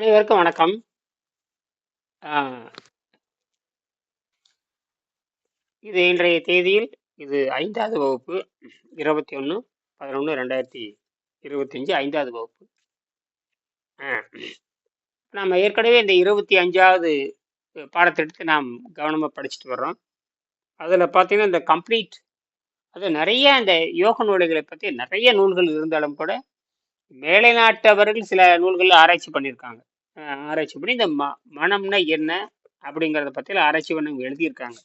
அனைவருக்கும் வணக்கம். இது இன்றைய தேதியில் இது ஐந்தாவது வகுப்பு 21/11/2025 5வது வகுப்பு. நாம் ஏற்கனவே இந்த 25வது பாடத்திட்டத்தை நாம் கவனமாக படிச்சுட்டு வர்றோம். அதில் பார்த்தீங்கன்னா, இந்த கம்ப்ளீட் அது நிறைய இந்த யோக நூல்களை பற்றி நிறைய நூல்கள் இருந்தாலும் கூட, மேலை நாட்டவர்கள் சில நூல்களில் ஆராய்ச்சி பண்ணியிருக்காங்க. ஆராய்ச்சி பண்ணி இந்த ம மனம்னா என்ன? அப்படிங்கிறத பற்றியில் ஆராய்ச்சி பண்ணி எழுதியிருக்காங்க.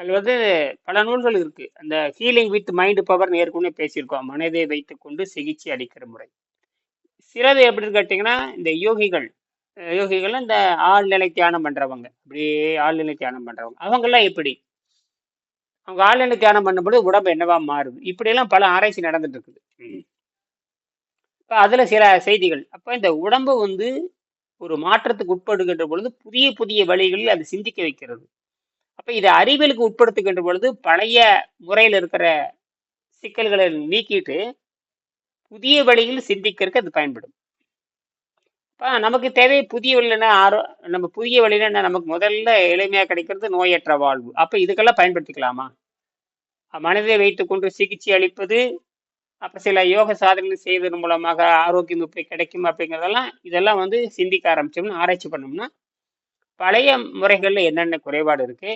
அதில் வந்து பல நூல்கள் இருக்குது அந்த ஹீலிங் வித் மைண்டு பவர் ஏற்கனவே பேசியிருக்கோம். மனதை வைத்துக்கொண்டு சிகிச்சை அளிக்கிற முறை. சிலது எப்படின்னு கேட்டிங்கன்னா இந்த யோகிகள் யோகிகள் இந்த ஆழ்நிலை தியானம் பண்றவங்க. அப்படியே ஆழ்நிலை தியானம் பண்றவங்க. அவங்கெல்லாம் எப்படி? அவங்க ஆழ்நிலை தியானம் பண்ணும்போது உடம்பு என்னவா மாறுது? இப்படியெல்லாம் பல ஆராய்ச்சி நடந்துட்டு இருக்குது. இப்போ அதில் சில செய்திகள். அப்போ இந்த உடம்பு வந்து ஒரு மாற்றத்துக்கு உட்படுகின்ற பொழுது, புதிய புதிய வழிகளில் அது சிந்திக்க வைக்கிறது. அப்ப இதை அறிவியலுக்கு உட்படுத்துகின்ற பொழுது, பழைய முறையில் இருக்கிற சிக்கல்களை நீக்கிட்டு, புதிய வழியில் சிந்திக்கிறதுக்கு அது பயன்படும். இப்போ நமக்கு தேவை புதிய வழியிலன்னா ஆரோ நம்ம புதிய வழியிலன்னா நமக்கு முதல்ல எளிமையாக கிடைக்கிறது நோயற்ற வாழ்வு. அப்போ இதுக்கெல்லாம் பயன்படுத்திக்கலாமா? மனதை வைத்துக்கொண்டு சிகிச்சை அளிப்பது, அப்போ சில யோக சாதனைகள் செய்வதன் மூலமாக ஆரோக்கியம் இப்படி கிடைக்கும் அப்படிங்கிறதெல்லாம், இதெல்லாம் வந்து சிந்திக்க ஆரம்பிச்சோம்னா, ஆராய்ச்சி பண்ணோம்னா, பழைய முறைகளில் என்னென்ன குறைபாடு இருக்கு?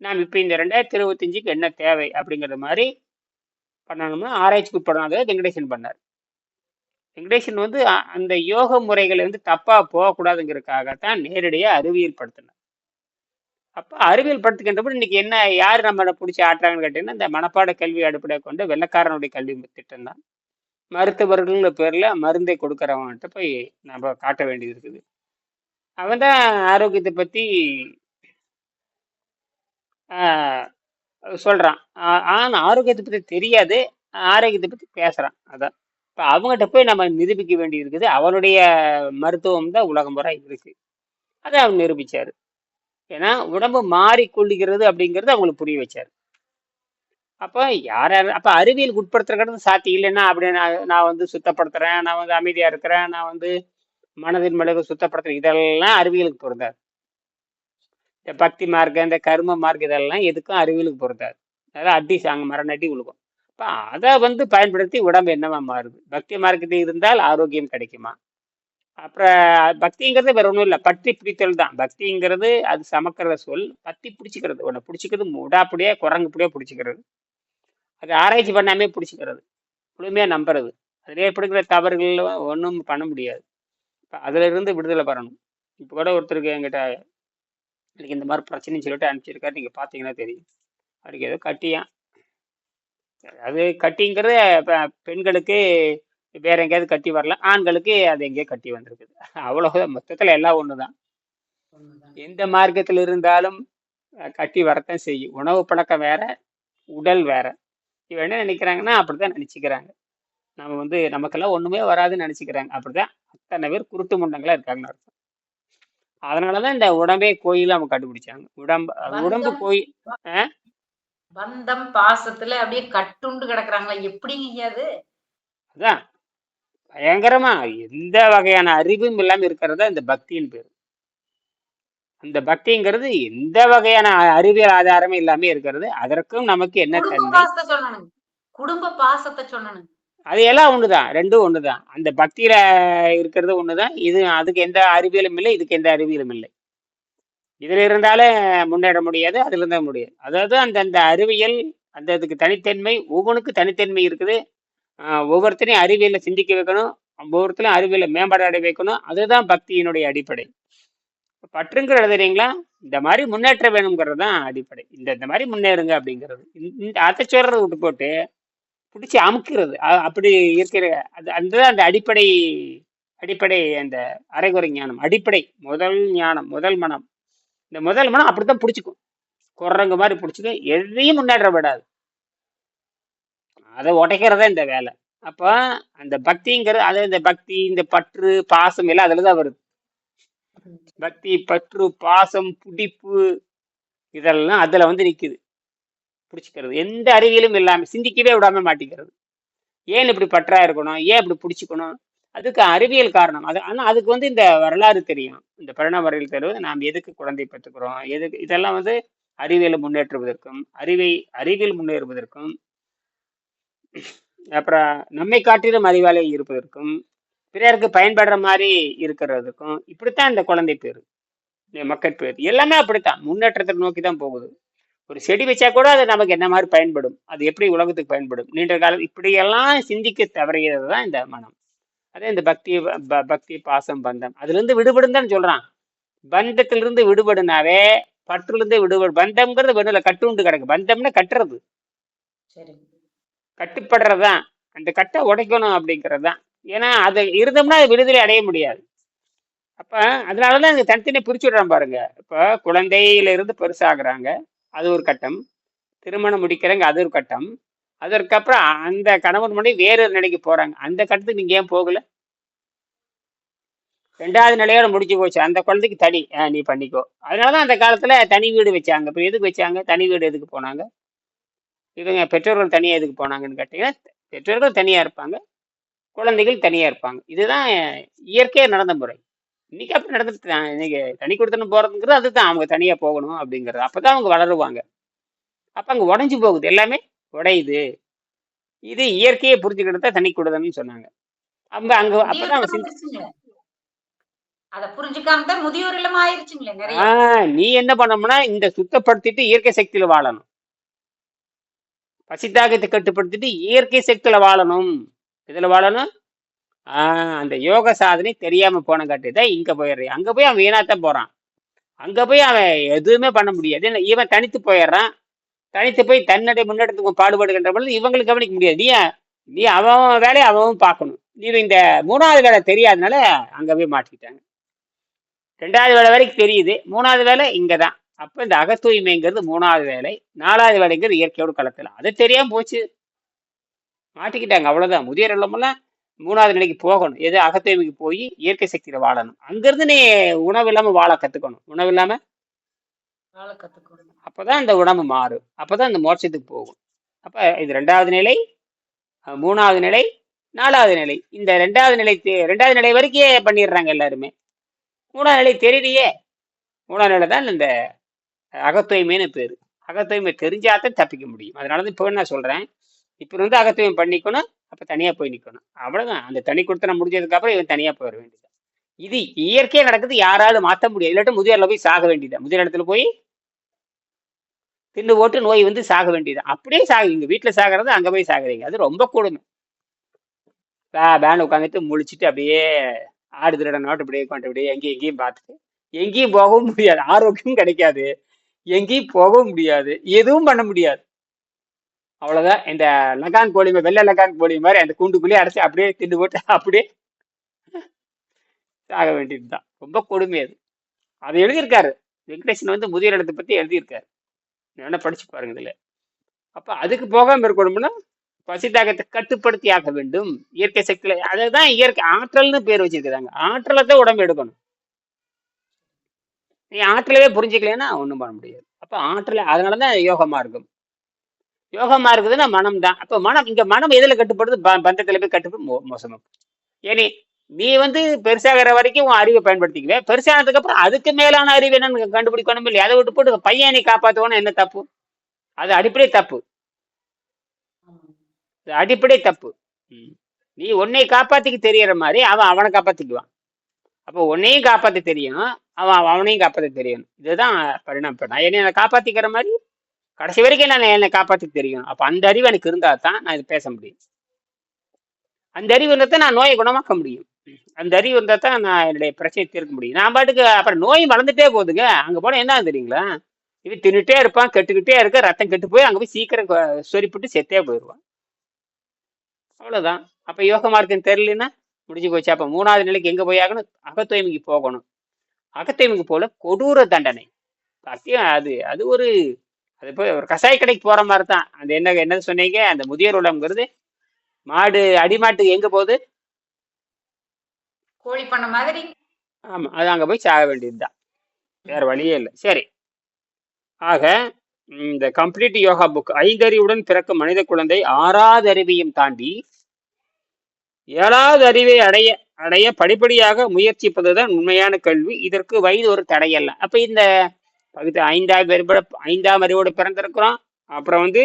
நாம் இப்போ இந்த 2025க்கு என்ன தேவை? அப்படிங்கிற மாதிரி பண்ணணும்னா, ஆராய்ச்சிக்கு உட்படணும். வெங்கடேசன் பண்ணார் வெங்கடேசன் வந்து அந்த யோக முறைகள் வந்து தப்பாக போகக்கூடாதுங்கிறதுக்காக தான் அறிவியல் படுத்தினார் அப்ப அறிவியல் படுத்துகின்றபோது இன்னைக்கு என்ன யார் நம்மள பிடிச்சி ஆட்டுறாங்கன்னு கேட்டீங்கன்னா, இந்த மனப்பாட கல்வி அடிப்படையை கொண்ட வெள்ளக்காரனுடைய கல்வி திட்டம் தான். மருத்துவர்கள் பேர்ல மருந்தை கொடுக்குறவன்கிட்ட போய் நம்ம காட்ட வேண்டியது இருக்குது. அவன் தான் ஆரோக்கியத்தை பத்தி சொல்கிறான் சொல்றான். ஆரோக்கியத்தை ஆனா பத்தி தெரியாது. ஆரோக்கியத்தை பத்தி பேசுறான். அதான். இப்ப அவங்ககிட்ட போய் நம்ம நிரூபிக்க வேண்டியது இருக்குது. அவனுடைய மருத்துவம் தான் உலகம் பூரா இருக்கு. அதை அவர் நிரூபிச்சாரு. ஏன்னா, உடம்பு மாறிக்கொள்ளுகிறது அப்படிங்கிறத அவங்களுக்கு புரிய வச்சார் அப்போ யார் யார் அப்ப அறிவியலுக்கு உட்படுத்துறது சாத்தியம் இல்லைன்னா, அப்படியே நான் நான் வந்து சுத்தப்படுத்துறேன், நான் வந்து அமைதியாக இருக்கிறேன், நான் வந்து மனதின் மிளகு சுத்தப்படுத்துறேன். இதெல்லாம் அறிவியலுக்கு பொருந்தார் இந்த பக்தி மார்க்கம், இந்த கர்ம மார்க்கம் இதெல்லாம் எதுக்கும் அறிவியலுக்கு பொருந்தார் அதெல்லாம் அடி சாங்க மரண அடி விழுகும். அப்ப அதை வந்து பயன்படுத்தி உடம்பு என்னவா மாறுது? பக்தி மார்க்கத்தில் இருந்தால் ஆரோக்கியம் கிடைக்குமா? அப்புறம் பக்திங்கிறது வேற ஒன்றும் இல்லை பற்றி பிடித்தல் தான். பக்திங்கிறது அது சமக்கிற சொல். பற்றி பிடிச்சிக்கிறது உன்ன பிடிச்சிக்கிறது முடாப்படியே குரங்குப்படியே பிடிச்சிக்கிறது அது ஆராய்ச்சி பண்ணாமே பிடிச்சிக்கிறது முழுமையாக நம்புறது. அதிலே ஏற்படுகிற தவறுகள் ஒன்றும் பண்ண முடியாது. இப்போ அதிலிருந்து விடுதலை பெறணும். இப்போ கூட ஒருத்தருக்கு என்கிட்ட எனக்கு இந்த மாதிரி பிரச்சனைன்னு சொல்லிட்டு அனுப்பிச்சிருக்காரு. நீங்கள் பார்த்தீங்கன்னா தெரியும். அவருக்கு ஏதோ கட்டியான் அது கட்டிங்கிறது பெண்களுக்கு வேற எங்கேயாவது கட்டி வரலாம். ஆண்களுக்கு அது எங்கேயோ கட்டி வந்திருக்குது. அவ்வளவுதான். மொத்தத்துல எல்லாம் ஒண்ணுதான். உண்மைதான். எந்த மார்க்கத்தில் இருந்தாலும் கட்டி வரத்தான் செய்யும். உணவு பழக்கம் வேற, உடல் வேற. இவன் என்ன நினைக்கிறாங்கன்னா, அப்படித்தான் நினைச்சுக்கிறாங்க. நம்ம வந்து நமக்கெல்லாம் ஒண்ணுமே வராதுன்னு நினைச்சுக்கிறாங்க. அப்படிதான் அத்தனை பேர் குருட்டு முண்டங்களா இருக்காங்கன்னு அர்த்தம். அதனால தான் இந்த உடம்பே கோயிலா அவங்க கண்டுபிடிச்சாங்க. உடம்பு உடம்பு கோயில்? பந்தம், பாசத்துல அப்படியே கட்டுண்டு கிடக்குறாங்களா? எப்படிங்க அது? அதான். பயங்கரமா எந்த வகையான அறிவும் இல்லாம இருக்கிறது இந்த பக்தின்னு பேரு. அந்த பக்திங்கிறது எந்த வகையான அறிவியல் ஆதாரமும் இல்லாம இருக்கிறது. அதற்கும் நமக்கு என்ன தன்மை? சொன்னனுங்க. குடும்ப பாசத்த சொன்னனுங்க. அது எல்லாம் ஒண்ணுதான். 2ம் ஒண்ணுதான். அந்த பக்தியில இருக்கிறது ஒண்ணுதான். இது அதுக்கு எந்த அறிவியலும் இல்லை. இதுக்கு எந்த அறிவியலும் இல்லை. இதுல இருந்தாலே முன்னேற முடியாது. அதுல இருந்தா முடியாது. அதாவது அந்த அந்த அறிவியல் அந்த அதுக்கு தனித்தன்மை ஒவ்வொன்னுக்கும் தனித்தன்மை இருக்குது. ஒவ்வொருத்தரையும் அறிவியல சிந்திக்க வைக்கணும். ஒவ்வொருத்தரையும் அறிவியல மேம்பாடு அடைய வைக்கணும். அதுதான் பக்தியினுடைய அடிப்படை. பற்றுங்கிற எழுதுறீங்களா? இந்த மாதிரி முன்னேற்றம் வேணுங்கிறது தான் அடிப்படை. இந்த இந்த மாதிரி முன்னேறுங்க அப்படிங்கிறது. இந் இந்த அத விட்டு போட்டு, பிடிச்சி அமுக்கிறது அப்படி இருக்கிற அது அதுதான் அந்த அடிப்படை அடிப்படை அந்த அரைகுறை ஞானம். அடிப்படை முதல் ஞானம், முதல் மனம். இந்த முதல் மனம் அப்படித்தான் பிடிச்சிக்கும் குரங்கு மாதிரி பிடிச்சிக்கும் எதையும் முன்னேற்ற விடாது. அதை உடைக்கிறது தான் இந்த வேலை. அப்போ அந்த பக்திங்கிறது அது இந்த பக்தி, இந்த பற்று, பாசம் எல்லாம் அதில் தான் வருது. பக்தி, பற்று, பாசம், பிடிப்பு இதெல்லாம் அதில் வந்து நிற்குது பிடிச்சிக்கிறது எந்த அறிவியலும் இல்லாமல் சிந்திக்கவே விடாமல் மாட்டிக்கிறது. ஏன் இப்படி பற்றா இருக்கணும்? ஏன் இப்படி பிடிச்சிக்கணும் அதுக்கு அறிவியல் காரணம் அது ஆனால் அதுக்கு வந்து இந்த வரலாறு தெரியும் இந்த பரிணாம வரையில் தெரிவது நாம் எதுக்கு குழந்தை பெற்றுக்கிறோம் எதுக்கு இதெல்லாம் வந்து அறிவியலை முன்னேற்றுவதற்கும் அறிவை அறிவியல் முன்னேறுவதற்கும் அப்புறம் நம்மை காட்டிலும் அறிவாலே இருப்பதற்கும் பிறருக்கு பயன்படுற மாதிரி இருக்கிறதுக்கும் இப்படித்தான் இந்த குழந்தை பேர். மக்கள் பேர். எல்லாமே அப்படித்தான். முன்னேற்றத்தை நோக்கி தான் போகுது. ஒரு செடி வச்சா கூட அது நமக்கு என்ன மாதிரி பயன்படும்? அது எப்படி உலகத்துக்கு பயன்படும்? நீண்ட காலம் இப்படியெல்லாம் சிந்திக்க தவறுகிறது தான் இந்த மனம். அதே இந்த பக்தி ப- பக்தி பாசம் பந்தம். அதுல இருந்து விடுபடும் தான் சொல்றான். பந்தத்திலிருந்து விடுபடுனாவே பற்றுலேருந்து விடுபடு பந்தம்ங்கிறது வெண்ணில கட்டுண்டு கிடக்கு. பந்தம்னா கட்டுறது. சரி கட்டுப்படுறது தான் அந்த கட்டை உடைக்கணும் அப்படிங்கிறது தான் ஏன்னா அது இருந்தோம்னா அது விடுதலை அடைய முடியாது. அப்ப அதனாலதான் இந்த தனித்தனியை பிரிச்சு விடுறான் பாருங்க. இப்ப குழந்தையில இருந்து அது ஒரு கட்டம். திருமணம் முடிக்கிறாங்க அது ஒரு கட்டம். அதற்கப்புறம் அந்த கணவன் மனைவி வேறு ஒரு நிலைக்கு போறாங்க. அந்த கட்டத்துக்கு நீங்க ஏன் போகல? ரெண்டாவது நிலையோட முடிஞ்சு போச்சு. அந்த குழந்தைக்கு தனி ஆ, நீ பண்ணிக்கோ. அதனாலதான் அந்த காலத்துல தனி வீடு வச்சாங்க. இப்ப எதுக்கு வச்சாங்க? தனி வீடு எதுக்கு போனாங்க? இவங்க பெற்றோர்கள் தனியா எதுக்கு போனாங்கன்னு கேட்டீங்கன்னா பெற்றோர்கள் தனியா இருப்பாங்க குழந்தைகள் தனியா இருப்பாங்க. இதுதான் இயற்கையா நடந்த முறை. இன்னைக்கு அப்படி நடந்துட்டு தான். இன்னைக்கு தனி கொடுத்தனும் போறதுங்கிறது அதுதான். அவங்க தனியா போகணும் அப்படிங்கிறது. அப்பதான் அவங்க வளருவாங்க. அப்ப அங்க உடைஞ்சு போகுது. எல்லாமே உடையுது. இது இயற்கையை புரிஞ்சுக்கிட்டு தான் தனி கொடுதன்னு சொன்னாங்க. அவங்க அங்க அப்பதான் அவங்க சிந்தி- வந்துருச்சுங்களே அத புரிஞ்சுக்காம தான் முதியோர் இல்லம் ஆயிருச்சுங்களே நீ என்ன பண்ணணும்னா இந்த சுத்தப்படுத்திட்டு இயற்கை சக்தியில வாழணும். பசித்தாகத்தை கட்டுப்படுத்திட்டு இயற்கை சக்தியில வாழணும். இதுல வாழணும்? ஆஹ் அந்த யோக சாதனை தெரியாம போன காட்டிதான் இங்க போயிடுறேன். அங்க போய் அவன் வீணாத்தான் போறான். அங்க போய் அவன் எதுவுமே பண்ண முடியாது. இவன் தனித்து போயிடுறான். தனித்து போய் தன்னடை முன்னெடுத்துக்கு பாடுபடுகின்ற பொழுது இவங்களுக்கு கவனிக்க முடியாது. நீ நீ அவன் வேலையை அவன் பார்க்கணும். நீ இந்த மூணாவது வேலை தெரியாதனால அங்க போய் மாட்டிக்கிட்டாங்க. ரெண்டாவது வேலை வரைக்கும் தெரியுது. மூணாவது வேலை இங்கதான். அப்போ இந்த அகத்தூய்மைங்கிறது மூணாவது வேலை நாலாவது வேலைங்கிறது இயற்கையோடு கலத்தலாம் அது தெரியாம போச்சு. மாட்டிக்கிட்டாங்க அவ்வளவுதான். முதியோர் இல்லமெல்லாம் மூணாவது நிலைக்கு போகணும். எது? அகத்தூய்மைக்கு போய் இயற்கை சக்தியில வாழணும். அங்கிருந்து நீ உணவு இல்லாம வாழ கத்துக்கணும். உணவு இல்லாம? வாழ கத்துக்கணும். அப்பதான் இந்த உடம்பு மாறும். அப்பதான் இந்த மோட்சத்துக்கு போகும். அப்ப இது ரெண்டாவது நிலை மூணாவது நிலை நாலாவது நிலை. இந்த ரெண்டாவது நிலை ரெண்டாவது நிலை வரைக்கும் பண்ணிடுறாங்க எல்லாருமே. மூணாவது நிலை தெரியலையே மூணாவது நிலை தான் இந்த அகத்தூய்மைன்னு பேர். அகத்தூய்மை தெரிஞ்சாதான் தப்பிக்க முடியும். அதனால தான் இப்போ நான் சொல்றேன். இப்போ இருந்து அகத்தூய்மை பண்ணிக்கணும். அப்ப தனியா போய் நிற்கணும் அவ்வளவுதான். அந்த தனி கொடுத்தன முடிஞ்சதுக்கு அப்புறம் இவன் தனியா போயிட வேண்டியது இது இயற்கையா நடக்குது. யாராலும் மாத்த முடியாது. இல்லாட்டி முதியோர்ல போய் சாக வேண்டியது முதியோர் இடத்துல போய் தின்னு போட்டு நோய் வந்து சாக வேண்டியது அப்படியே சாகுவீங்க. வீட்டுல சாகிறது அங்க போய் சாகுறீங்க. அது ரொம்ப கொடுமை. பே பேன் உட்காந்துட்டு முழிச்சிட்டு அப்படியே ஆடு திருட நோட்டு அப்படியே கொண்டு அப்படியே எங்கேயும் எங்கேயும் பார்த்துட்டு எங்கேயும் போகவும் முடியாது. ஆரோக்கியம் கிடைக்காது. எங்கேயும் போகவும் முடியாது எதுவும் பண்ண முடியாது. அவ்வளவுதான். இந்த லகான் கோழி வெள்ளை லகான் கோழி மாதிரி அந்த கூண்டுக்குள்ளேயே அடைச்சி அப்படியே திண்டு போட்டு அப்படியே தாக வேண்டியது தான் ரொம்ப கொடுமை அது. அது எழுதியிருக்காரு. வெங்கடேசன் வந்து முதியோர் இடத்தை பத்தி எழுதியிருக்காரு. வேணா படிச்சு பாருங்க இதுல. அப்ப அதுக்கு போகாம இருக்கணும்னா பசிதாகத்தை கட்டுப்படுத்தி ஆக வேண்டும். இயற்கை சக்தியில அதுதான் இயற்கை ஆற்றல்னு பேர் வச்சிருக்காங்க ஆற்றலை தான் உடம்பு எடுக்கணும். நீ ஆற்றலவே புரிஞ்சுக்கலைன்னா ஒன்றும் பண்ண முடியாது. அப்ப ஆற்றல அதனாலதான் யோகமாக இருக்கும். யோகமாக இருக்குதுன்னா மனம் தான். அப்போ மனம் இங்க மனம் எதில் கட்டுப்படுது? ப- பந்தத்தில் போய் கட்டுப்படும் மோ- மோசமா ஏனி நீ வந்து பெருசாகிற வரைக்கும் உன் அறிவை பயன்படுத்திக்குவே பெருசானதுக்கு அப்புறம் அதுக்கு மேலான அறிவு என்னன்னு கண்டுபிடிக்கணும் இல்லையா? அதை விட்டு போட்டு பையனை காப்பாற்றுவோன்னு என்ன தப்பு? அது அடிப்படை தப்பு. அடிப்படை தப்பு. ம். நீ உன்னை காப்பாத்திக்க தெரியற மாதிரி அவன் அவனை காப்பாத்திக்குவான். அப்போ உன்னையும் காப்பாற்ற தெரியும். அவன் அவனையும் காப்பாற்ற தெரியும். இதுதான் பரிணாமம். நான் என்னை காப்பாற்றிக்கிற காப்பாத்திக்கிற மாதிரி கடைசி வரைக்கும் நான் என்னை காப்பாற்றி தெரியும். அப்போ அந்த அறிவு எனக்கு இருந்தால் தான் நான் இது பேச முடியும். அந்த அறிவு இருந்தால் தான் நான் நோயை குணமாக்க முடியும். அந்த அறிவு இருந்தால் தான் நான் என்னுடைய பிரச்சனையை தீர்க்க முடியும். நான் பாட்டுக்கு அப்புறம் நோய் வளர்ந்துட்டே போகுதுங்க. அங்கே போனால் என்ன தெரியுங்களா? இவன் தின்னுட்டே இருப்பான் கெட்டுக்கிட்டே இருக்க ரத்தம் கெட்டு போய் அங்கே போய் சீக்கிரம் கொ- செத்தே போயிடுவான் அவ்வளோதான் அப்போ யோக மார்க்கம் தெரியலன்னா முடிஞ்சு போச்சு. அப்ப மூணாவது நிலைக்கு எங்க போய் ஆகணும்? அகத்தூய்மைக்கு போகணும். அகத்தூய்மைக்கு போல கொடூர தண்டனை. சத்தியம் அது அது ஒரு அது போய் ஒரு கசாய கடைக்கு போற மாதிரி தான். அந்த என்ன என்ன சொன்னீங்க? அந்த முதியோர் உலகம்ங்கிறது மாடு அடிமாட்டுக்கு எங்க போகுது? கோழி பண்ண மாதிரி. ஆமா அது அங்க போய் சாக வேண்டியதுதான் வேற வழியே இல்லை. சரி. ஆக இந்த கம்ப்ளீட் யோகா புக் ஐந்தறிவுடன் பிறக்கும் மனித குழந்தை ஆறாவது அறிவையும் தாண்டி ஏழாவது அறிவை அடைய அடைய படிப்படியாக முயற்சிப்பதுதான் உண்மையான கல்வி. இதற்கு வயது ஒரு தடையல்ல. அப்ப இந்த பகுதி ஐந்தாம் அறிவோட ஐந்தாம் அறிவோடு பிறந்திருக்கிறோம். அப்புறம் வந்து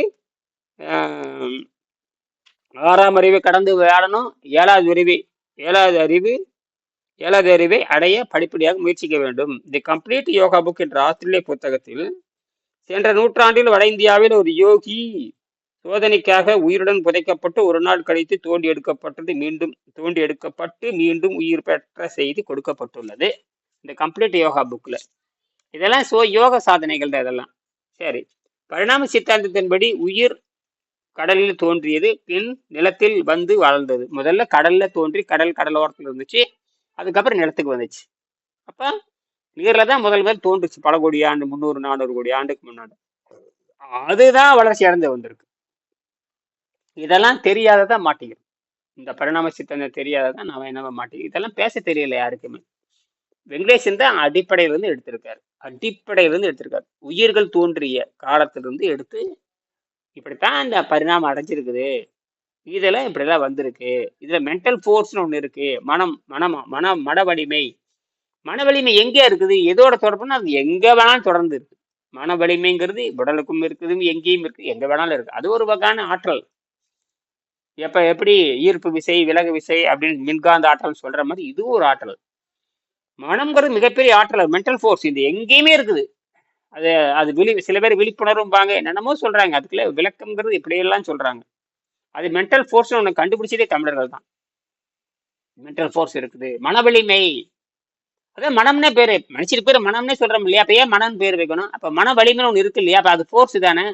ஆறாம் அறிவை கடந்து விளையாடணும். ஏழாவது அறிவு ஏழாவது அறிவு ஏழாவது அறிவை அடைய படிப்படியாக முயற்சிக்க வேண்டும். தி கம்ப்ளீட் யோகா புக் என்ற ஆஸ்திரேலிய புத்தகத்தில் சென்ற நூற்றாண்டில் வட இந்தியாவில் ஒரு யோகி சோதனைக்காக உயிருடன் புதைக்கப்பட்டு ஒரு நாள் கழித்து தோண்டி எடுக்கப்பட்டது மீண்டும் தோண்டி எடுக்கப்பட்டு மீண்டும் உயிர் பெற்ற செய்தி கொடுக்கப்பட்டுள்ளது. இந்த கம்ப்ளீட் யோகா புக்கில் இதெல்லாம் சோ யோக சாதனைகள் தான் இதெல்லாம். சரி. பரிணாம சித்தாந்தத்தின்படி உயிர் கடலில் தோன்றியது பின் நிலத்தில் வந்து வளர்ந்தது. முதல்ல கடல்ல தோன்றி கடல் கடலோரத்தில் இருந்துச்சு அதுக்கப்புறம் நிலத்துக்கு வந்துச்சு. அப்ப நீர்ல தான் முதல் முதல் தோன்றுச்சு பல கோடி ஆண்டு முந்நூறு நானூறு கோடி ஆண்டுக்கு முன்னாடி. அதுதான் வளர்ச்சி அடைந்து வந்திருக்கு. இதெல்லாம் தெரியாததான் மாட்டிக்கிறோம் இந்த பரிணாம சித்தந்தம் தெரியாததான் நாம என்ன மாட்டிக்கிறோம் இதெல்லாம் பேச தெரியல யாருக்குமே. வெங்கடேசன் தான் அடிப்படையிலிருந்து எடுத்திருக்காரு. அடிப்படையிலிருந்து எடுத்திருக்காரு. உயிர்கள் தோன்றிய காலத்திலிருந்து எடுத்து இப்படித்தான் இந்த பரிணாமம் அடைஞ்சிருக்குது. இதெல்லாம் இப்படிதான் வந்திருக்கு. இதுல மென்டல் ஃபோர்ஸ்னு ஒண்ணு இருக்கு. மனம் மனம் மன மன வலிமை. மன வலிமை எங்க இருக்குது? எதோட தொடர்புன்னா அது எங்க வேணாலும் தொடர்ந்து இருக்கு. மன வலிமைங்கிறது உடலுக்கும் இருக்குது எங்கேயும் இருக்கு எங்க வேணாலும் இருக்கு. அது ஒரு வகையான ஆற்றல். எப்ப எப்படி ஈர்ப்பு விசை விலகு விசை அப்படின்னு மின்காந்த ஆற்றல் சொல்ற மாதிரி இதுவும் ஒரு ஆற்றல். மனம்ங்கிறது மிகப்பெரிய ஆற்றல் மென்டல் ஃபோர்ஸ் இது எங்கேயுமே இருக்குது. அது அது விழி சில பேர் விழிப்புணர்வும்பாங்க. என்னென்னமோ சொல்றாங்க. அதுக்குள்ள விளக்கம்ங்கிறது இப்படியெல்லாம் சொல்றாங்க. அது மென்டல் ஃபோர்ஸ் ஒன்று கண்டுபிடிச்சதே தமிழர்கள் தான். மென்டல் ஃபோர்ஸ் இருக்குது. மன வலிமை அதான் மனம்னே பேர். மனுஷருக்கு பேர் மனம்னே சொல்றோம் இல்லையா? அப்ப ஏன் மனம் பேர் வைக்கணும்? அப்ப மன வலிமைன்னு ஒன்று இருக்கு இல்லையா? அப்ப அது ஃபோர்ஸ் தானே?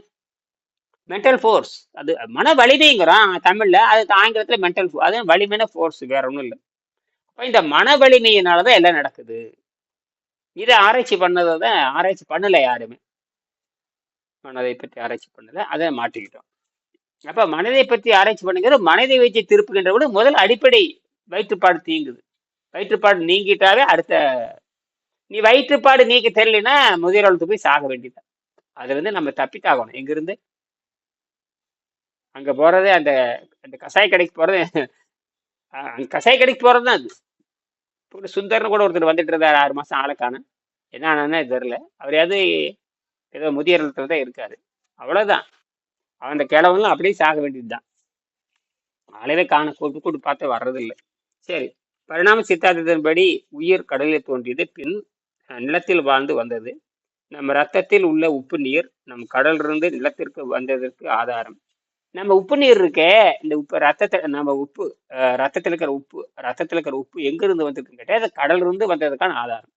மென்டல் ஃபோர்ஸ் அது மன வலிமைங்கிறோம் தமிழ்ல. அது ஆங்கிலத்துல மென்டல் அது வலிமையான ஃபோர்ஸ் வேற ஒன்றும் இல்லை. அப்போ இந்த மன வலிமையினாலதான் எல்லாம் நடக்குது. இதை ஆராய்ச்சி பண்ணதை தான் ஆராய்ச்சி பண்ணலை யாருமே. மனதை பற்றி ஆராய்ச்சி பண்ணலை அதை மாட்டிக்கிட்டோம் அப்போ மனதை பற்றி ஆராய்ச்சி பண்ணுங்கிற மனதை வச்சு திருப்புகின்ற விட முதல் அடிப்படை வயிற்றுப்பாடு தீங்குது. வயிற்றுப்பாடு நீங்கிட்டாவே அடுத்த நீ வயிற்றுப்பாடு நீக்க தெரியலனா முதியோர்களுக்கு போய் சாக வேண்டியதான் அதுலேருந்து நம்ம தப்பித்தாகணும் எங்கிருந்து? அங்கே போகிறது அந்த அந்த கசாய கடைக்கு போறது அஹ் கசாய கடைக்கு போகிறது தான் அது. இப்போ சுந்தர்னு கூட ஒருத்தர் வந்துட்டு இருந்தார் ஆறு மாதம் ஆளுக்கான என்ன ஆனான்னு தெரில அவர் ஏதோ முதியோர் இல்லத்துல தான் இருக்காரு. அவன் அந்த கிழவங்களும் அப்படியே சாக வேண்டியதுதான். ஆளவே காண கூட்டு கூட்டு பார்த்து வர்றதில்லை. சரி பரிணாம சித்தாந்தத்தின்படி உயிர் கடலில் தோன்றியது. பின் நிலத்தில் வாழ்ந்து வந்தது. நம்ம ரத்தத்தில் உள்ள உப்பு நீர் நம் கடலிருந்து நிலத்திற்கு வந்ததற்கு ஆதாரம். நம்ம உப்பு நீர் இருக்கே இந்த உப்பு ரத்தத்தை நம்ம உப்பு ரத்தத்துல இருக்கிற உப்பு ரத்தத்துல இருக்கிற உப்பு எங்க இருந்து வந்திருக்குன்னு கேட்டா அது கடல்ல இருந்து வந்ததுக்கான ஆதாரம்.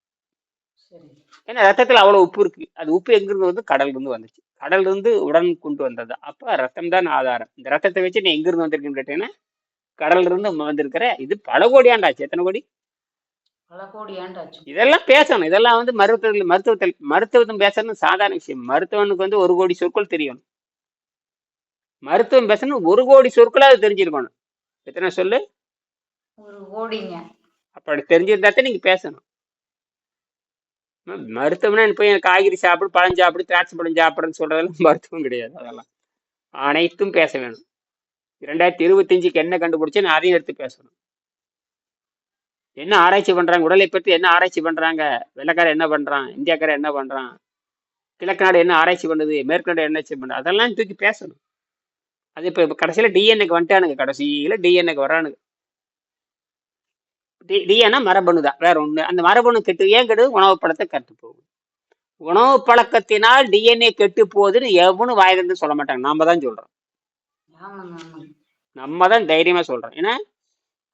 ஏன்னா ரத்தத்துல அவ்வளவு உப்பு இருக்கு. அது உப்பு எங்க இருந்து வந்து கடல்ல இருந்து வந்துச்சு. கடல்ல இருந்து உடன் கொண்டு வந்தது. அப்ப ரத்தம் தான் ஆதாரம். இந்த ரத்தத்தை வச்சு நீ எங்க இருந்து வந்திருக்குன்னு கேட்டீங்கன்னா கடல்ல இருந்து வந்திருக்கிற இது பல கோடி ஆண்டாச்சு. எத்தனை கோடி? இதெல்லாம் பேசணும். இதெல்லாம் வந்து மருத்துவத்தில் மருத்துவத்தில் மருத்துவம் பேசணும். சாதாரண விஷயம். மருத்துவனுக்கு வந்து ஒரு கோடி சொற்கள் தெரியும். மருத்துவம் பேசணும். ஒரு கோடி சொற்களாவது தெரிஞ்சிருக்கணும். எத்தனை சொல்லு? ஒரு கோடிங்க. அப்படி தெரிஞ்சிருந்தா தான் நீங்க பேசணும். மருத்துவம்னா போய் காய்கறி சாப்பிடு பழம் சாப்பிடு திராட்சை பழம் சாப்பிடுன்னு சொல்றதெல்லாம் மருத்துவம் கிடையாது அதெல்லாம். அனைத்தும் பேச வேணும். இரண்டாயிரத்தி இருபத்தஞ்சுக்கு என்ன கண்டுபிடிச்சு அதையும் எடுத்து பேசணும். என்ன ஆராய்ச்சி பண்றாங்க? உடலை பற்றி என்ன ஆராய்ச்சி பண்றாங்க? வெள்ளக்காரன் என்ன பண்றான்? இந்தியாக்காரன் என்ன பண்றான்? கிழக்கு நாடு என்ன ஆராய்ச்சி பண்ணுது? மேற்கு நாடு என்ன ஆராய்ச்சி பண்ணுது அதெல்லாம் தூக்கி பேசணும். அது இப்போ கடைசியில டிஎன்ஏக்கு வந்துட்டானுங்க கடைசியில் டிஎன்ஏக்கு வரானுங்க டி டிஎன்ஏ மரபணு தான் வேற ஒண்ணு. அந்த மரபணு கெட்டு ஏன் கெடுது? உணவு பழத்தை கெட்டு போகுது. உணவு பழக்கத்தினால் டிஎன்ஏ கெட்டு போகுதுன்னு எவனும் வாயிலிருந்து சொல்ல மாட்டாங்க. நாம தான் சொல்றோம். நம்ம தான் தைரியமா சொல்றோம். ஏன்னா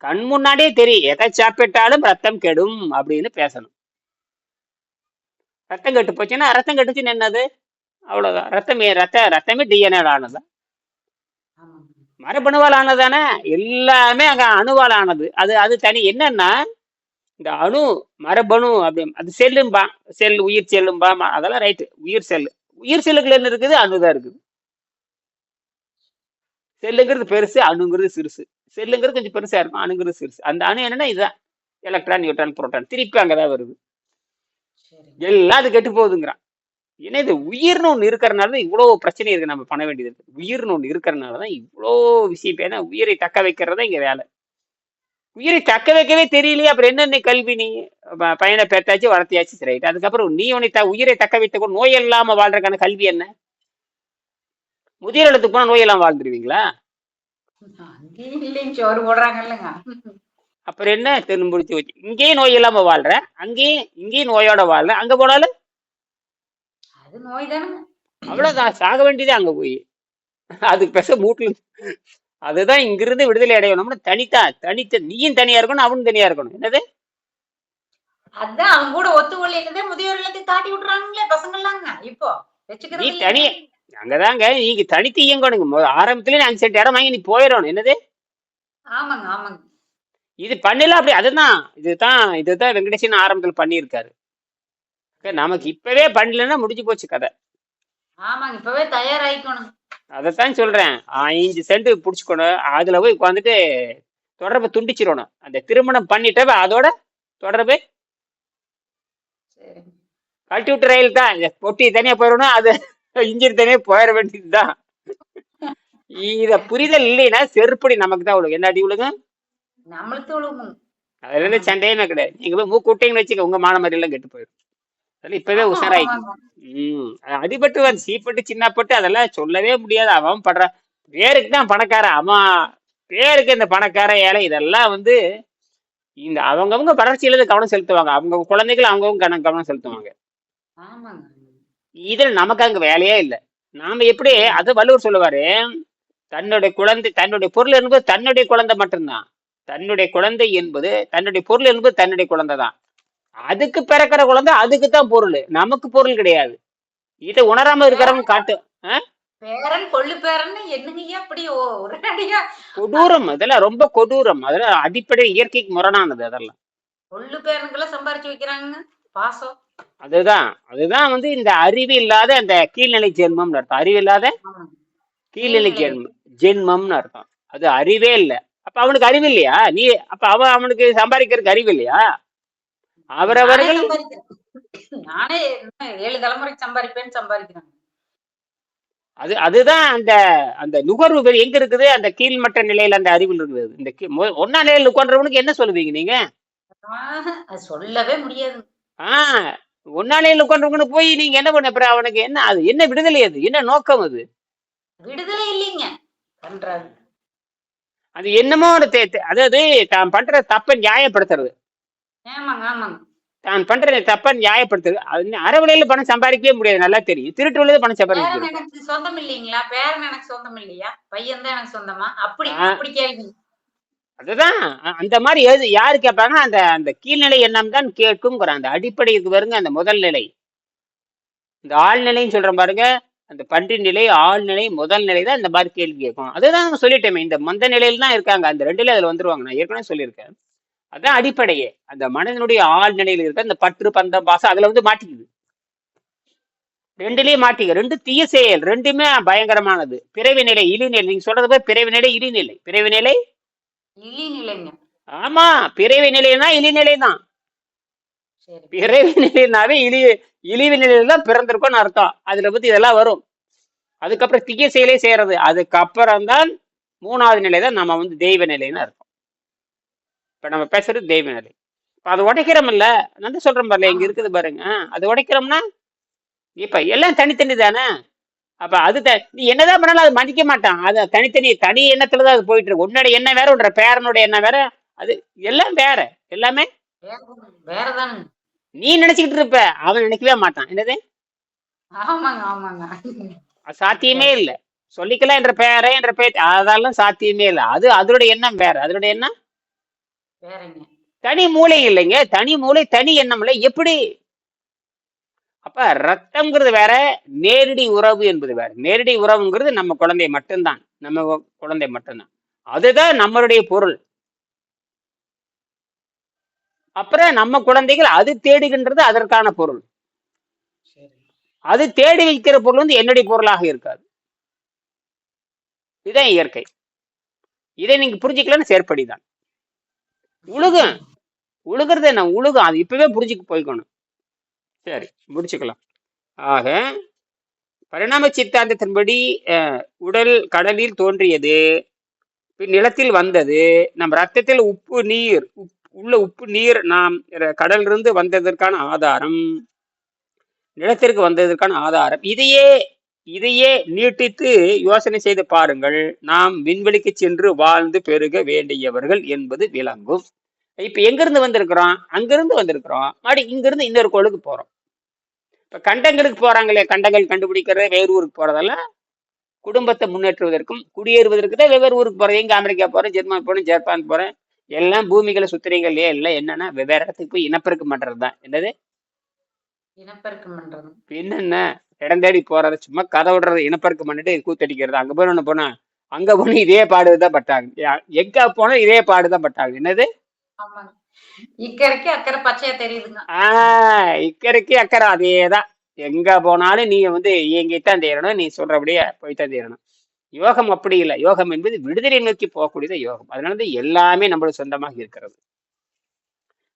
கண் முன்னாடியே தெரியும். எதை சாப்பிட்டாலும் ரத்தம் கெடும் அப்படின்னு பேசணும். ரத்தம் கெட்டு போச்சுன்னா ரத்தம் கெட்டுச்சுன்னு என்னது? அவ்வளவுதான். ரத்தமே ரத்த ரத்தமே டிஎன்ஏ ஆனதுதான். மரபணுவால் ஆனதானே எல்லாமே அங்க அணுவால் ஆனது அது அது தனி. என்னன்னா இந்த அணு மரபணு அப்படி அது செல்லும்பா. செல் உயிர் செல்லும்பா அதெல்லாம் ரைட்டு உயிர் செல். உயிர் செல்லுக்குள்ள என்ன இருக்குது? அணுதான் இருக்குது. செல்லுங்கிறது பெருசு அணுங்கிறது சிறுசு. செல்லுங்கிறது கொஞ்சம் பெருசா இருக்கும் அணுங்கிறது சிறுசு. அந்த அணு என்னன்னா இதுதான். எலக்ட்ரான் நியூட்ரான் புரோட்டான் திருப்பி அங்கதான் வருது. எல்லாம் அது கெட்டு போகுதுங்கிறான். ஏன்னா இது உயிர்னு ஒண்ணு இருக்கிறனால தான் இவ்வளவு பிரச்சனை இருக்கு. நம்ம பண்ண வேண்டியது இருக்கு. உயிர்னு ஒண்ணு இருக்கிறனால தான் இவ்வளோ விஷயம். ஏன்னா உயிரை தக்க வைக்கிறது தான் இங்க வேலை. உயிரை தக்க வைக்கவே தெரியலையே. அப்புறம் என்ன கல்வி நீ? பையனை பெத்தாச்சு வளர்த்தியாச்சு சரி அதுக்கப்புறம் நீ உன்னை த உயிரை தக்க வைத்துக் கொண்டு நோய் இல்லாம வாழ்றதுக்கான கல்வி என்ன? முதியோர் இல்லத்துக்கு போனா நோய் இல்லாம வாழ்ந்துருவீங்களா? அப்புறம் என்ன? தெரும்புடிச்சு வச்சு இங்கேயும் நோய் இல்லாம வாழ்ற? அங்கேயும் இங்கேயும் நோயோட வாழ்ற? அங்க போனாலும் அது நோய் தானுங்க அவ்வளவுதான் சாக வேண்டியதே அங்க போய். அதுக்கு பெச மூட்டுல அதுதான் இங்கிருந்து விடுதலை அடையணும்னா தனித்தா தனித்த நீயும் தனியா இருக்கணும் அவனும் தனியா இருக்கணும். என்னது? அதான் அவங்க கூட ஒத்துக்கொள்ளினதே முதியோர் இல்லத்துக்கு தாட்டி விட்டுறாங்களே பசங்களாங்க இப்போ நீ தனி. அங்கதாங்க நீங்க தனித்து இயங்கணுங்க. ஆரம்பத்துல அஞ்சு சென்ட் இடம் வாங்கி நீ போயிடணும். என்னது? ஆமாங்க ஆமாங்க. இது பண்ணல அப்படி அதுதான். இதுதான் இதுதான் வெங்கடேசன் ஆரம்பத்துல பண்ணியிருக்காரு. நமக்கு இப்பவே பண்ணலன்னா முடிஞ்சு போச்சு கதை. ஆமாங்க இப்பவே தயாராயிக்கணும். அதைத்தான் சொல்றேன். அஞ்சு சென்ட் புடிச்சுக்கணும். அதுல போய் உட்காந்துட்டு தொடர்பை துண்டிச்சிடணும். அந்த திருமணம் பண்ணிட்டவ அதோட தொடர்பு சரி. கழட்டி விட்டு ரயில் தான். பொட்டி தனியா போயிடணும் அது இன்ஜின் தனியா போயிட வேண்டியதுதான். இத புரிதல் இல்லைன்னா செருப்படி நமக்கு தான் விழுகும் என்ன அடி விழுகும் நம்மளுக்கு விழுவும் அதுல இருந்து சண்டையுமே கிடையாது நீங்க போய் மூக்கு விட்டீங்கன்னு வச்சுக்க உங்க மான மாதிரி எல்லாம் கெட்டு போயிடும். இப்பவே உஷாராயிக்கும் ம் அடிபட்டு வந்து சீப்பட்டு சின்னப்பட்டு அதெல்லாம் சொல்லவே முடியாது. அவன் படுற பேருக்கு தான் பணக்காரன். அவன் பேருக்கு இந்த பணக்கார ஏழை இதெல்லாம் வந்து இந்த அவங்கவங்க வளர்ச்சியில இருந்து கவனம் செலுத்துவாங்க. அவங்க குழந்தைகள் அவங்கவங்க கவனம் கவனம் செலுத்துவாங்க. இதுல நமக்கு அங்க வேலையே இல்லை. நாம எப்படி அது வள்ளுவர் சொல்லுவாரு தன்னுடைய குழந்தை தன்னுடைய பொருள் என்பது தன்னுடைய குழந்தை மட்டும்தான். தன்னுடைய குழந்தை என்பது தன்னுடைய பொருள் என்பது தன்னுடைய குழந்தை தான் அதுக்கு பிறக்கிற குழந்தை அதுக்கு தான் பொருள். நமக்கு பொருள் கிடையாது. இதை உணராம இருக்கிறவங்க காட்டு பேரன் கொள்ளு பேரன் என்னங்கய்யா அப்படி ஓ- ஒரு அடியா? கொடூரம் அதெல்லாம் ரொம்ப கொடூரம். அதெல்லாம் அடிப்படை இயற்கைக்கு முரணானது அதெல்லாம். கொள்ளு பேரனுக்கெல்லாம் சம்பாரிச்சு வைக்கிறாங்க பாசம். அதுதான் அதுதான் வந்து இந்த அறிவு இல்லாத அந்த கீழ்நிலை ஜென்மம்னு அர்த்தம். அறிவு இல்லாத. கீழ்நிலை ஜென்மம் ஜென்மம்னு அர்த்தம். அது அறிவே இல்லை. அப்ப அவனுக்கு அறிவு இல்லையா? நீ அப்ப அவன் அவனுக்கு சம்பாதிக்கிறதுக்கு அறிவு இல்லையா? அவரவர்கள். நானே ஏழு தலைமுறைக்கு சம்பாதிப்பேன்னு சம்பாதிக்கிறேன் அது அதுதான் அந்த அந்த நுகர்வு எங்க இருக்குது? அந்த கீழ்மட்ட நிலையில அந்த அறிவில் இருக்குது. இந்த ஒண்ணா நிலையில உட்கார்றவனுக்கு என்ன சொல்லுவீங்க நீங்க? சொல்லவே முடியாது. ஆஹ் ஒன்னா நிலையில உட்கார்றவனுக்கு போய் நீங்க என்ன பண்ண அப்புறம் அவனுக்கு என்ன அது என்ன விடுதலை அது? என்ன நோக்கம் அது? விடுதலை இல்லைங்க. பண்றாரு அது என்னமோ ஒரு தே- தே- அதாவது தான் பண்ற தப்பை நியாயப்படுத்துறது. தான் பண்ற தப்பை இன்னும் அறவழியில பணம் சம்பாதிக்கவே முடியாது. நல்லா தெரியும். திருட்டு வழியில பணம் சம்பாதிக்க எனக்கு சொந்தம் இல்லைங்களா? பேரன் எனக்கு சொந்தம் இல்லையா? பையன் தான் எனக்கு சொந்தமா? அப்படி. அப்படி கேள்வி. அதுதான். அந்த மாதிரி எது யாரு கேட்பாங்க? அந்த அந்த கீழ்நிலை எண்ணம் தான் கேட்குங்கிற அந்த அடிப்படைக்கு வருங்க அந்த முதல் நிலை. இந்த ஆழ்நிலைன்னு சொல்றேன் பாருங்க. அந்த பன்றி நிலை ஆழ்நிலை முதல் நிலை தான் இந்த மாதிரி கேள்வி கேட்கும். அதுதான் சொல்லிட்டோமே. இந்த மந்த நிலையில தான் இருக்காங்க. அந்த ரெண்டுல அதுல வந்துருவாங்க. நான் ஏற்கனவே சொல்லியிருக்கேன். அதான் அடிப்படையே. அந்த மனிதனுடைய ஆழ்நிலையில இருக்க அந்த பற்று பந்தம் பாசம் அதுல வந்து மாட்டிக்குது. ரெண்டுலயும் மாட்டிக்க ரெண்டு தீய செயல் ரெண்டுமே பயங்கரமானது. பிறவி நிலை இழிநிலை. நீங்க சொல்றது போய் பிறவி நிலை இழிநிலை. பிறவி நிலை? ஆமா. பிறவி நிலைனா இழிநிலை தான். பிறவி நிலைனாவே இழி இழிவு நிலையில தான் பிறந்திருக்கோம்னு அர்த்தம். அதுல பத்தி இதெல்லாம் வரும். அதுக்கப்புறம் தீய செயலே செய்யறது. அதுக்கப்புறம் தான் மூணாவது நிலை தான் நம்ம வந்து தெய்வ நிலைன்னு அர்த்தம். இப்ப நம்ம பேசுறது தெய்வ நிலை. இப்ப அதை உடைக்கிறோம்ல நான் தான் சொல்றேன் பாருல இங்க இருக்குது பாருங்க. அது உடைக்கிறோம்னா இப்ப எல்லாம் தனித்தனி தானே? அப்ப அது த- நீ என்னதான் பண்ணாலும் அது மதிக்க மாட்டான். அது தனித்தனி தனி எண்ணத்துல தான் அது போயிட்டு இருக்கு. உன்னோட எண்ணம் வேற உன்னோட பேரனோட எண்ணம் வேற. அது எல்லாம் வேற. எல்லாமே வேறதானுங்க நீ நினைச்சுக்கிட்டு இருப்ப. அவன் நினைக்கவே மாட்டான். என்னது? சாத்தியமே இல்லை. சொல்லிக்கலாம் என்ற பெயரை என்ற பேச்சு அதெல்லாம் சாத்தியமே இல்லை. அது அதோட எண்ணம் வேற. அதோட எண்ணம் தனி மூளை இல்லைங்க. தனி மூளை தனி எண்ணம் இல்லை எப்படி? அப்ப ரத்தம்ங்கிறது வேற நேரடி உறவு என்பது வேற. நேரடி உறவுங்கிறது நம்ம குழந்தை மட்டும்தான். நம்ம குழந்தை மட்டும்தான். அதுதான் நம்மளுடைய பொருள். அப்புறம் நம்ம குழந்தைகள் அது தேடுகின்றது அதற்கான பொருள். அது தேடி வைக்கிற பொருள் வந்து என்னுடைய பொருளாக இருக்காது. இதுதான் இயற்கை. இதை நீங்க புரிஞ்சுக்கலன்னு செயற்படிதான் உழுகும் உழுகிறது என்ன? உழுகும் அது இப்பவே புரிஞ்சுக்கு போய்க்கணும். சரி முடிச்சுக்கலாம். ஆக பரிணாம சித்தாந்தத்தின்படி உடல் கடலில் தோன்றியது பின் நிலத்தில் வந்தது. நம் ரத்தத்தில் உப்பு நீர் உப்- உள்ள உப்பு நீர் நாம் கடலிலிருந்து வந்ததற்கான ஆதாரம் நிலத்திற்கு வந்ததற்கான ஆதாரம். இதையே இதையே நீட்டித்து யோசனை செய்து பாருங்கள். நாம் விண்வெளிக்கு சென்று வாழ்ந்து பெருக வேண்டியவர்கள் என்பது விளங்கும். இப்ப எங்கிருந்து வந்திருக்கிறோம்? அங்கிருந்து வந்திருக்கிறோம். மறுபடி இங்கிருந்து இன்னொரு கோளுக்கு போறோம். இப்ப கண்டங்களுக்கு போறாங்களே கண்டங்கள் கண்டுபிடிக்கிறது வேறு ஊருக்கு போறதெல்லாம் குடும்பத்தை முன்னேற்றுவதற்கும் குடியேறுவதற்கு தான் வெவ்வேறு ஊருக்கு போறேன் எங்க அமெரிக்கா போறேன் ஜெர்மன் போறேன் ஜப்பான் போறேன். எல்லாம் பூமிகளை சுத்துறீங்க இல்லை எல்லாம் என்னன்னா வெவ்வேறு இடத்துக்கு போய் இனப்பெருக்கம் பண்றது தான் என்னது? இனப்பெருக்கம் பண்றது என்னென்ன? இடம் தேடி போறது சும்மா கதை விடுறது இனப்பெருக்கம் பண்ணிட்டு கூத்தடிக்கிறது. அங்க போய் ஒண்ணு போனா அங்க போனா இதே பாடுதான் பட்டாங்க. எங்க போனா இதே பாடுதான் பட்டாங்க. என்னது? இக்கரைக்கு அக்கறை பச்சையா தெரியுதுங்க. ஆஹ் இக்கரைக்கு அக்கறை அதேதான். எங்க போனாலும் நீங்க வந்து இயங்கித்தான் தேரணும். நீ சொல்றபடியே போய்த்தான் தேரணும். யோகம் அப்படி இல்லை. யோகம் என்பது விடுதலை நோக்கி போகக்கூடியது யோகம். அதனாலதான் எல்லாமே நம்மளுக்கு சொந்தமாக இருக்கிறது.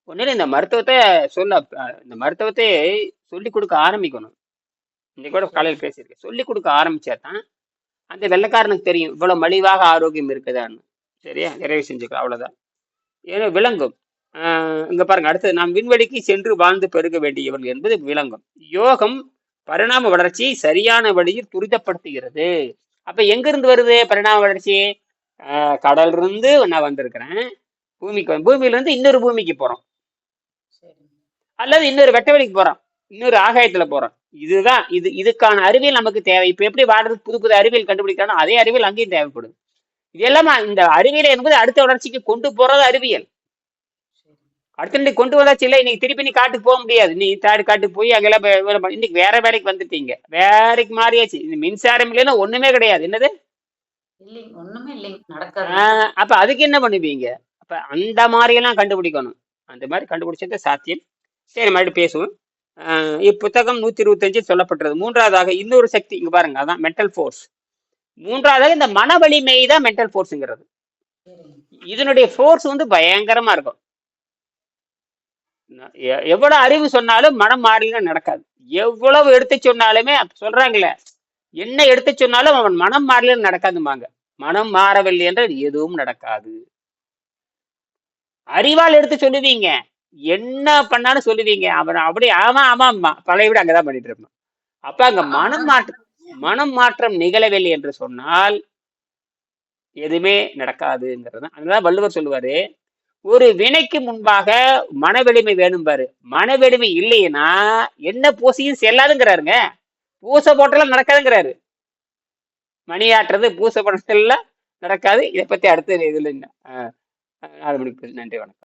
ஒன்னும் இந்த மருத்துவத்தை சொல்ல இந்த மருத்துவத்தை சொல்லி கொடுக்க ஆரம்பிக்கணும். இன்னைக்கு கூட காலையில் பேசியிருக்கேன். சொல்லி கொடுக்க ஆரம்பிச்சா தான் அந்த வெள்ளைக்காரனுக்கு தெரியும். இவ்வளவு மலிவாக ஆரோக்கியம் இருக்குதான்னு. சரியா? நிறைவு செஞ்சுக்கலாம். அவ்வளவுதான். ஏன்னா விளங்கும். இங்க பாருங்க. அடுத்தது நாம் விண்வெளிக்கு சென்று வாழ்ந்து பெருக வேண்டியவர்கள் என்பது விளங்கும். யோகம் பரிணாம வளர்ச்சியை சரியான வழியில் துரிதப்படுத்துகிறது. அப்ப எங்க இருந்து வருது பரிணாம வளர்ச்சி? ஆஹ் கடல்ல இருந்து நான் வந்திருக்கிறேன். பூமிக்கு வந்து- பூமியில இருந்து இன்னொரு பூமிக்கு போறோம். அல்லது இன்னொரு வெட்டவெளிக்கு போறோம். இன்னொரு ஆகாயத்துல போறோம். இதுதான் இது இதுக்கான அறிவியல் நமக்கு தேவை. இப்ப எப்படி வாடுறதுக்கு புது புது அறிவியல் கண்டுபிடிக்கிறானோ அதே அறிவியல் அங்கேயும் தேவைப்படும். இது எல்லாமே இந்த அறிவியல் என்பது அடுத்த வளர்ச்சிக்கு கொண்டு போறது அறிவியல். அடுத்த இன்னைக்கு கொண்டு வந்தாச்சு இல்லை இன்னைக்கு திருப்பி நீ காட்டுக்கு போக முடியாது. நீ தாடு காட்டுக்கு போய் அங்கெல்லாம் இன்னைக்கு வேற வேலைக்கு வந்துட்டீங்க. வேலைக்கு மாறியாச்சு. இந்த மின்சாரம் இல்லைன்னா ஒண்ணுமே கிடையாது. என்னது? அப்ப அதுக்கு என்ன பண்ணுவீங்க? அப்ப அந்த மாதிரி எல்லாம் கண்டுபிடிக்கணும். அந்த மாதிரி கண்டுபிடிச்சது சாத்தியம். சரி மறுபடியும் பேசுவோம். இப்புத்தகம் நூத்தி இருபத்தஞ்சு சொல்லப்பட்டது மூன்றாவதாக இன்னொரு சக்தி இங்க பாருங்க அதான் மென்டல் ஃபோர்ஸ் மூன்றாவதாக இந்த மன வலிமை தான் மென்டல் ஃபோர்ஸுங்கிறது இதனுடைய ஃபோர்ஸ் வந்து பயங்கரமா இருக்கும். எவ்வளவு அறிவு சொன்னாலும் மனம் மாறல நடக்காது. எவ்வளவு எடுத்து சொன்னாலுமே சொல்றாங்களே என்ன எடுத்து சொன்னாலும் அவன் மனம் மாறல நடக்காதுமாங்க மனம் மாறவில்லை என்றால் எதுவும் நடக்காது. அறிவால் எடுத்து சொல்லுவீங்க. என்ன பண்ணாலும் சொல்லுவீங்க. அவன் அப்படி ஆமா ஆமா ஆமா. பழைய விட அங்கதான் பண்ணிட்டு இருப்பான் அப்ப அங்க மனம் மாற்றம் மனம் மாற்றம் நிகழவில்லை என்று சொன்னால் எதுவுமே நடக்காதுங்கிறது அதனால வள்ளுவர் சொல்லுவாரு. ஒரு வினைக்கு முன்பாக மனவெளிமை வேணும் பாரு. மனவெளிமை இல்லைன்னா என்ன பூசையும் செல்லாதுங்கிறாருங்க. பூசை போட்டெல்லாம் நடக்காதுங்கிறாரு. மணியாட்டுறது பூசை போட்டெல்லாம் நடக்காது. இதை பத்தி அடுத்த இதுல நாலு மணிக்கு நன்றி வணக்கம்.